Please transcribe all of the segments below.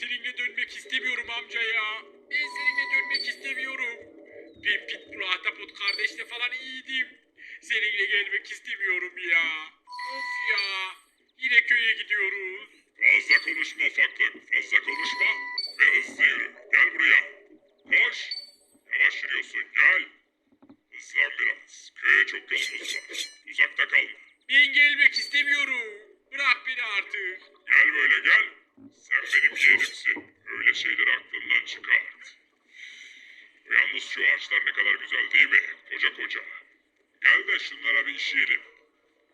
seninle dönmek istemiyorum amca ya. Ben seninle dönmek istemiyorum. Ben Pitbull Ahtapot kardeşle falan iyiydim. Seninle gelmek istemiyorum ya. Of ya. Yine köye gidiyoruz. Fazla konuşma ufaklık. Fazla konuşma ve hızlı yürü. Gel buraya. Koş. Yavaş yürüyorsun. Gel. Hızlan biraz. Köye çok yolumuz var. Uzakta kalma. Ben gelmek istemiyorum. Bırak beni artık. Gel böyle gel. Sen benim yeğenimsin. Öyle şeyleri aklından çıkart. Yalnız şu ağaçlar ne kadar güzel değil mi? Koca koca. Gel de şunlara bir işeyelim.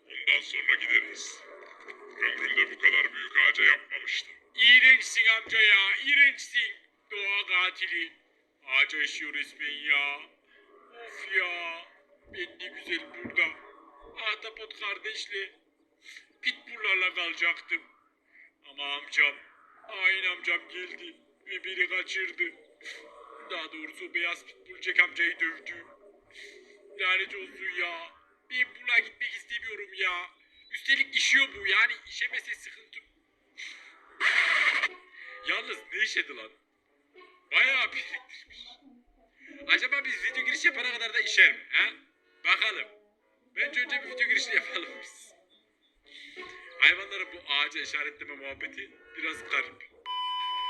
Ondan sonra gideriz. Ömrümde bu kadar büyük ağaca yapmamıştım. İğrençsin amca ya. İğrençsin. Doğa katili. Ağaca işiyor resmen ya. Of ya. Ben ne güzel burada. Ahtapot kardeşle pitbulllarla kalacaktım. Amcam, aynı amcam geldi ve beni kaçırdı. Daha doğrusu beyaz pitbull Jack amcayı dövdü. Lanet olsun ya. Ben buna gitmek istemiyorum ya. Üstelik işiyor bu yani işemese sıkıntı. Yalnız ne işedi lan? Bayağı biriktirmiş. Acaba biz video giriş yapana kadar da işer mi? He? Bakalım. Bence önce bir video girişi yapalım biz. Hayvanların bu ağaca işaretleme muhabbeti biraz garip.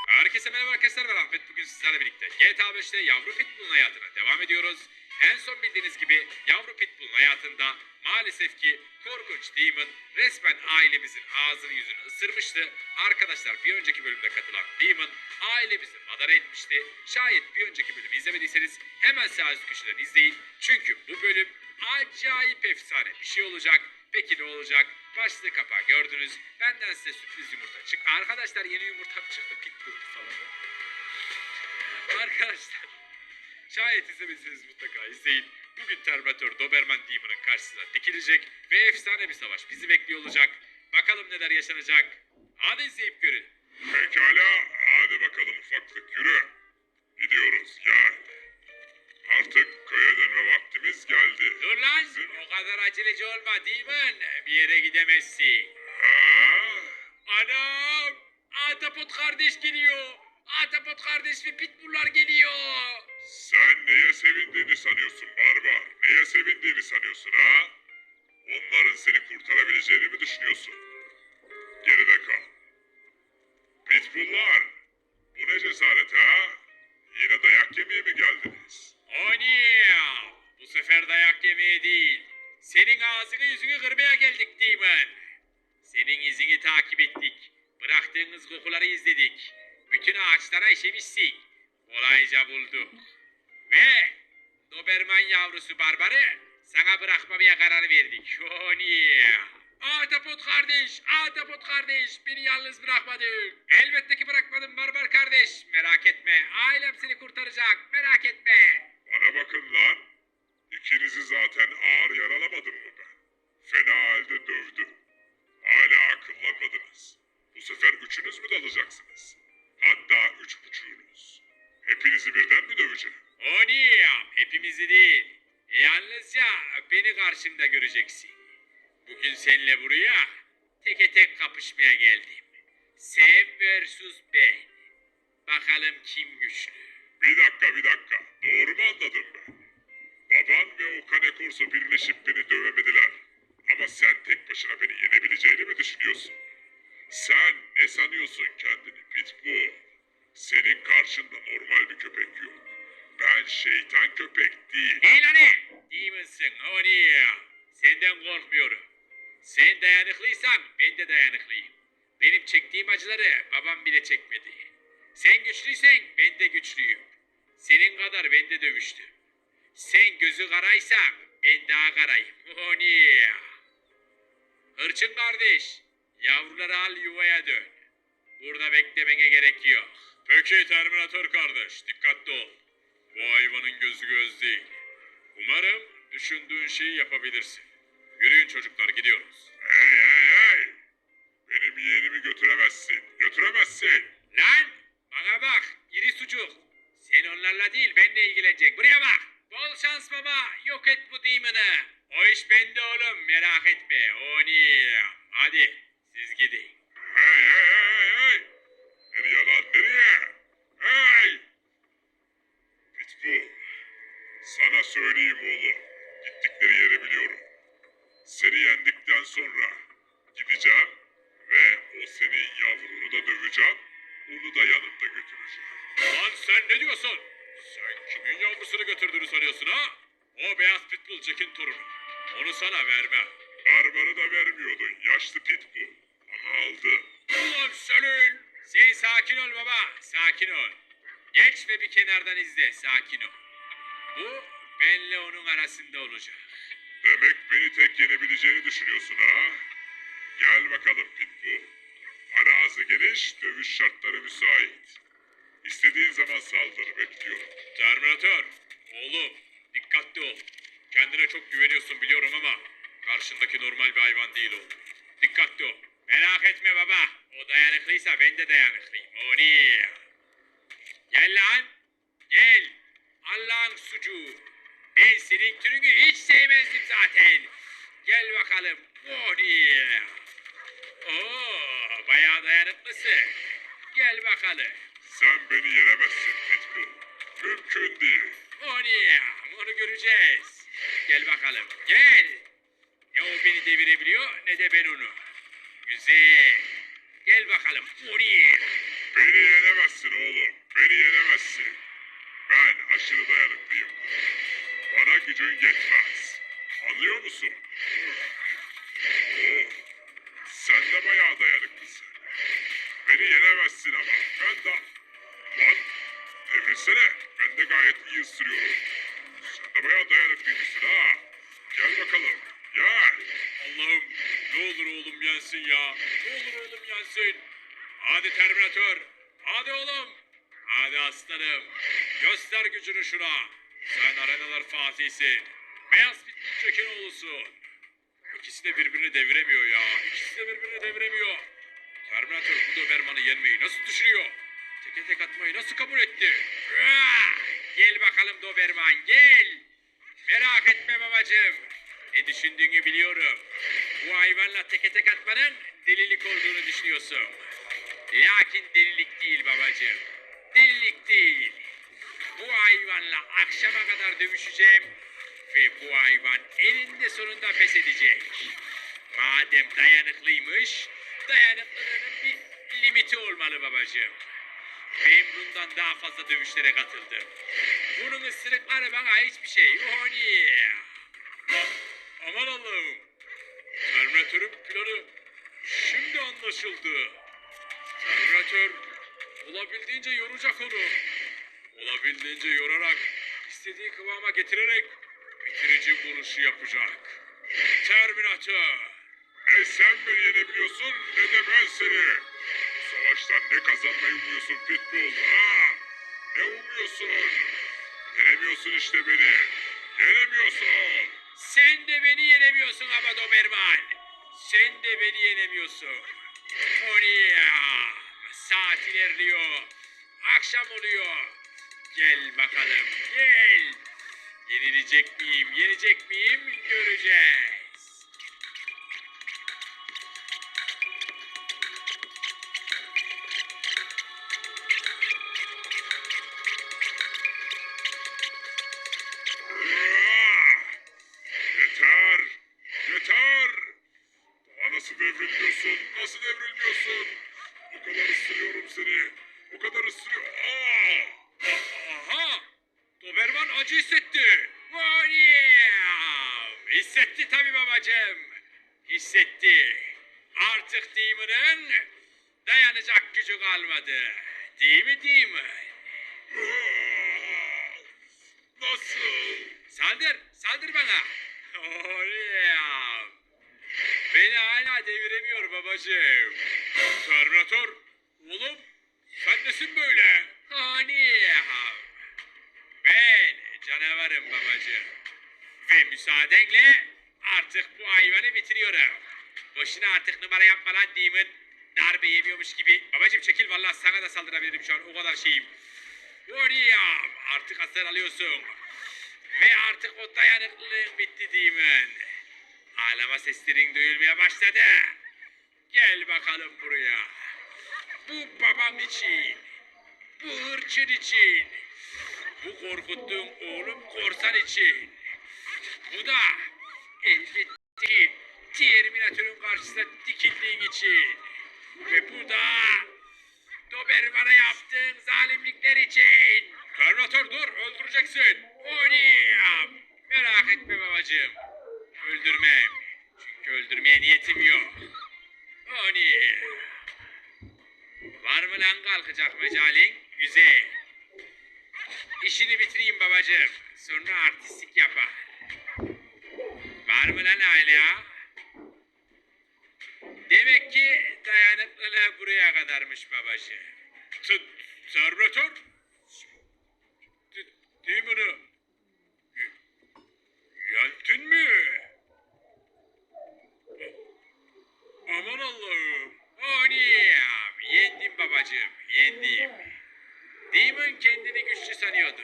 Herkese merhaba arkadaşlar ben Ahmet bugün sizlerle birlikte GTA 5'te yavru pitbull'un hayatına devam ediyoruz. En son bildiğiniz gibi yavru pitbull'un hayatında maalesef ki korkunç Demon resmen ailemizin ağzını yüzünü ısırmıştı. Arkadaşlar bir önceki bölümde katılan Demon ailemizi madara etmişti. Şayet bir önceki bölümü izlemediyseniz hemen sağ üst köşeden izleyin. Çünkü bu bölüm acayip efsane bir şey olacak. Peki ne olacak? Başlığı kapağı gördünüz. Benden size sürpriz yumurta çık. Arkadaşlar yeni yumurtam çıktı. Pitbull falan. Arkadaşlar. Şayet izlemediyseniz mutlaka izleyin. Bugün Terminator Doberman Demon'ın karşısına dikilecek ve efsane bir savaş bizi bekliyor olacak. Bakalım neler yaşanacak. Hadi izleyip görün. Pekala. Hadi bakalım ufaklık yürü. Gidiyoruz gel. Artık köye dönme vaktimiz geldi. Dur lan. O kadar aceleci olma Demon. Bir yere gidemezsin. Ha? Anam! Ahtapot kardeş geliyor. Ahtapot kardeş ve pitbulllar geliyor. Sen neye sevindiğini sanıyorsun barbar? Neye sevindiğini sanıyorsun ha? Onların seni kurtarabileceğini mi düşünüyorsun? Geride kal. Pitbulllar! Bu ne cesaret ha? Yine dayak yemeye mi geldiniz? O niye? Bu sefer dayak yemeye değil. Senin ağzını yüzünü kırmaya geldik Demon. Senin izini takip ettik. Bıraktığınız kokuları izledik. Bütün ağaçlara işemişsin. Kolayca bulduk. Ve Doberman yavrusu Barbar'ı sana bırakmamaya karar verdik. O niye? Ahtapot kardeş, Ahtapot kardeş beni yalnız bırakmadın. Elbette ki bırakmadım Barbar kardeş. Merak etme, ailem seni kurtaracak. Merak etme. Bana bakın lan. İkinizi zaten ağır yaralamadım mı ben? Fena halde dövdüm. Hala akıllanmadınız. Bu sefer üçünüz mü dalacaksınız? Hatta üç buçuğunuz. Hepinizi birden mi döveceğim? O niye? Hepimizi değil. Yalnızca beni karşımda göreceksin. Bugün seninle buraya teke tek kapışmaya geldim. Sen versus ben. Bakalım kim güçlü. Bir dakika bir dakika. Doğru mu anladım ben? Baban ve o kane korso birleşip beni dövemediler. Ama sen tek başına beni yenebileceğini mi düşünüyorsun? Sen ne sanıyorsun kendini Pitbull? Senin karşında normal bir köpek yok. Ben şeytan köpek değil. Hey lan ne? Demon'sın o niye? Senden korkmuyorum. Sen dayanıklıysan ben de dayanıklıyım. Benim çektiğim acıları babam bile çekmedi. Sen güçlüysen ben de güçlüyüm. Senin kadar ben de dövüştüm. Sen gözü karaysan ben daha karayım. O niye? Hırçın kardeş, yavruları al yuvaya dön. Burada beklemene gerek yok. Peki Terminator kardeş, dikkatli ol. Bu hayvanın gözü göz değil. Umarım düşündüğün şeyi yapabilirsin. Yürüyün çocuklar gidiyoruz. Hey hey hey! Benim yeğenimi götüremezsin. Götüremezsin. Lan bana bak iri sucuk. Sen onlarla değil benle ilgilenecek. Buraya bak. Bol şans baba. Yok et bu demon'ı. O iş bende oğlum. Merak etme. O? Hadi siz gidin. Hey hey hey hey. Nereye lan nereye? Hey. Pitbull. Sana söyleyeyim oğlum. Gittikleri yeri biliyorum. Seni yendikten sonra gideceğim ve o senin yavrunu da döveceğim. Onu da yanımda götüreceğim. Lan sen ne diyorsun? Sen kimin yavrusunu götürdüğünü sanıyorsun ha? O beyaz pitbull Jack'in torunu. Onu sana vermem. Barbarı da vermiyordun. Yaşlı pitbull. Ama aldı. Ulan senin! Sen sakin ol baba, sakin ol. Geç ve bir kenardan izle, sakin ol. Bu benle onun arasında olacak. Demek beni tek yenebileceğini düşünüyorsun ha? Gel bakalım pitbull. Arazi geniş, dövüş şartları müsait. İstediğin zaman saldır, bekliyorum. Terminator, oğlum dikkatli ol. Kendine çok güveniyorsun biliyorum ama karşındaki normal bir hayvan değil o. Dikkatli ol. Merak etme baba. O dayanıklıysa ben de dayanıklıyım. O niye? Gel lan. Gel. Allah'ın sucuğu. Ben senin türünü hiç sevmezdim zaten. Gel bakalım. O niye? Oo, bayağı dayanıklısın. Gel bakalım. Sen beni yenemezsin pitbull. Mümkün değil. O niye? Onu göreceğiz. Gel bakalım. Gel. Ne o beni devirebiliyor ne de ben onu. Güzel. Gel bakalım. O niye? Beni yenemezsin oğlum. Beni yenemezsin. Ben aşırı dayanıklıyım. Bana gücün yetmez. Anlıyor musun? Oh, sen de bayağı dayanıklısın. Beni yenemezsin ama. Ben de... Devrilsene. Ben de gayet iyi ısırıyorum. Sen de bayağı dayanıklıymışsın ha. Gel bakalım. Gel. Allah'ım ne olur oğlum yensin ya. Ne olur oğlum yensin. Hadi Terminator. Hadi oğlum. Hadi aslanım. Göster gücünü şuna. Sen arenalar fatihsin. Beyaz Pitbull Jack'in oğlusun. İkisi de birbirini deviremiyor ya. İkisi de birbirini deviremiyor. Terminator bu Doberman'ı yenmeyi nasıl düşünüyor? Teke tek atmayı nasıl kabul etti? Gel bakalım Doberman gel. Merak etme babacığım. Ne düşündüğünü biliyorum. Bu hayvanla teke tek atmanın delilik olduğunu düşünüyorsun. Lakin delilik değil babacığım. Delilik değil. Bu hayvanla akşama kadar dövüşeceğim ve bu hayvan eninde sonunda pes edecek. Madem dayanıklıymış, dayanıklılığının bir limiti olmalı babacığım. Ben bundan daha fazla dövüşlere katıldım. Bunun ısırıkları bana hiçbir şey. O niye? A- Aman Allah'ım. Terminatörün planı şimdi anlaşıldı. Terminatör olabildiğince yoracak onu. Olabildiğince yorarak, istediği kıvama getirerek bitirici vuruşu yapacak. Terminatör. Ne sen beni yenebiliyorsun ne de ben seni. Savaştan ne kazanmayı umuyorsun Pitbull ha? Ne umuyorsun? Yenemiyorsun işte beni. Yenemiyorsun. Sen de beni yenemiyorsun ama Doberman. Sen de beni yenemiyorsun. O niye? Saat ilerliyor. Akşam oluyor. Gel bakalım gel. Yenilecek miyim yenecek miyim göreceğiz. Tabii babacığım. Hissetti. Artık Demon'ın dayanacak gücü kalmadı. Değil mi Demon? Nasıl? Saldır, saldır bana. Oğlum. Beni hala deviremiyor babacığım. Terminator, oğlum sen nesin böyle? Hani? Ben canavarım babacığım. Ve müsaadenle artık bu hayvanı bitiriyorum. Boşuna artık numara yapma lan Demon. Darbe yemiyormuş gibi. Babacığım çekil vallahi sana da saldırabilirim şu an o kadar şeyim. Oraya artık hasar alıyorsun. Ve artık o dayanıklılığın bitti Demon. Ağlama seslerin duyulmaya başladı. Gel bakalım buraya. Bu babam için. Bu hırçın için. Bu korkuttuğum oğlum korsan için. Bu da elbette Terminatörün karşısında dikildiğin için. Ve bu da Doberman'a yaptığın zalimlikler için. Terminator dur öldüreceksin. Oynayam. Merak etme babacığım. Öldürmem. Çünkü öldürmeye niyetim yok. Oynayam. Var mı lan kalkacak mecalin? Güzel. İşini bitireyim babacığım. Sonra artistlik yapar. Var mı lan hala? Demek ki dayanıklılığı buraya kadarmış babacığım. T- Terminator? D- Demon'u... Yeltin mi? Aman Allah'ım. Oynayam. Yendim babacığım. Yendim. Demon kendini güçlü sanıyordu.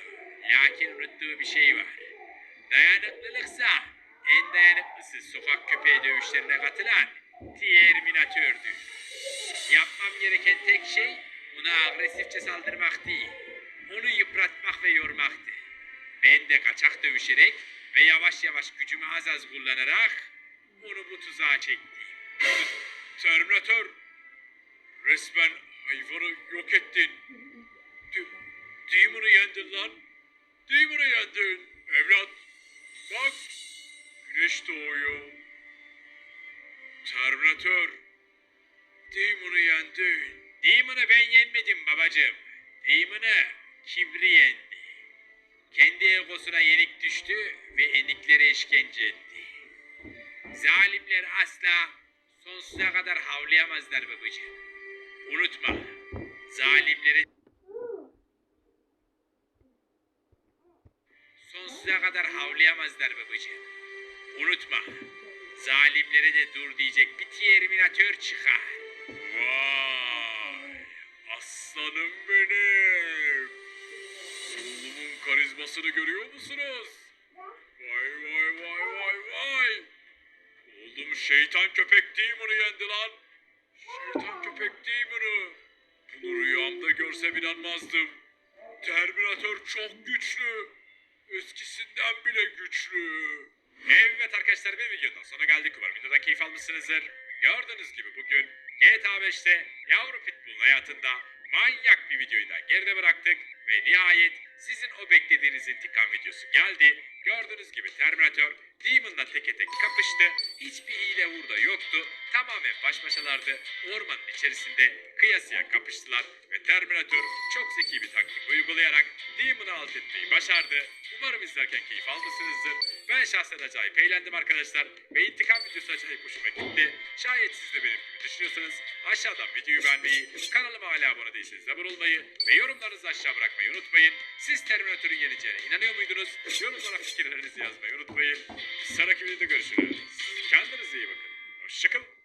Lakin unuttuğu bir şey var. Dayanıklılıksa en dayanıklısı sokak köpeği dövüşlerine katılan Terminatördü. Yapmam gereken tek şey ona agresifçe saldırmak değil. Onu yıpratmak ve yormaktı. Ben de kaçak dövüşerek ve yavaş yavaş gücümü az az kullanarak onu bu tuzağa çektim. Terminator resmen hayvanı yok ettin. D- Demon'u yendin lan. Demon'u yendin. Evlat. Bak. Güneş doğuyor. Terminator. Demon'u yendin. Demon'u ben yenmedim babacığım. Demon'u kibri yendi. Kendi egosuna yenik düştü ve eniklere işkence etti. Zalimler asla sonsuza kadar havlayamazlar babacığım. Unutma. Zalimlere sonsuza kadar havlayamazlar babacığım. Unutma. Zalimlere de dur diyecek bir terminatör çıkar. Vay! Aslanım benim! Oğlumun karizmasını görüyor musunuz? Vay vay vay vay vay! Oğlum şeytan köpek bunu yendi lan. Şeytan köpek bunu. Bunu rüyamda görsem inanmazdım. Terminator çok güçlü. Eskisinden bile güçlü. Evet arkadaşlar bir videodan sonra geldik umarım videodan keyif almışsınızdır. Gördüğünüz gibi bugün GTA 5'te yavru pitbull'un hayatında manyak bir videoyu da geride bıraktık ve nihayet sizin o beklediğiniz intikam videosu geldi. Gördüğünüz gibi Terminator Demon'la teke tek kapıştı. Hiçbir hile burada yoktu. Tamamen baş başalardı. Ormanın içerisinde kıyasıya kapıştılar ve Terminator çok zeki bir taktik uygulayarak Demon'ı alt etmeyi başardı. Umarım izlerken keyif almışsınızdır. Ben şahsen acayip eğlendim arkadaşlar ve intikam videosu acayip hoşuma gitti. Şayet siz de benim gibi düşünüyorsanız aşağıdan videoyu beğenmeyi, kanalıma hala abone değilseniz abone olmayı ve yorumlarınızı aşağı bırakmayı unutmayın. Siz Terminator'un yeneceğine inanıyor muydunuz? Yorumlara fikirlerinizi yazmayı unutmayın. Sıra kimliğinde görüşürüz. Kendinize iyi bakın. Hoşçakalın.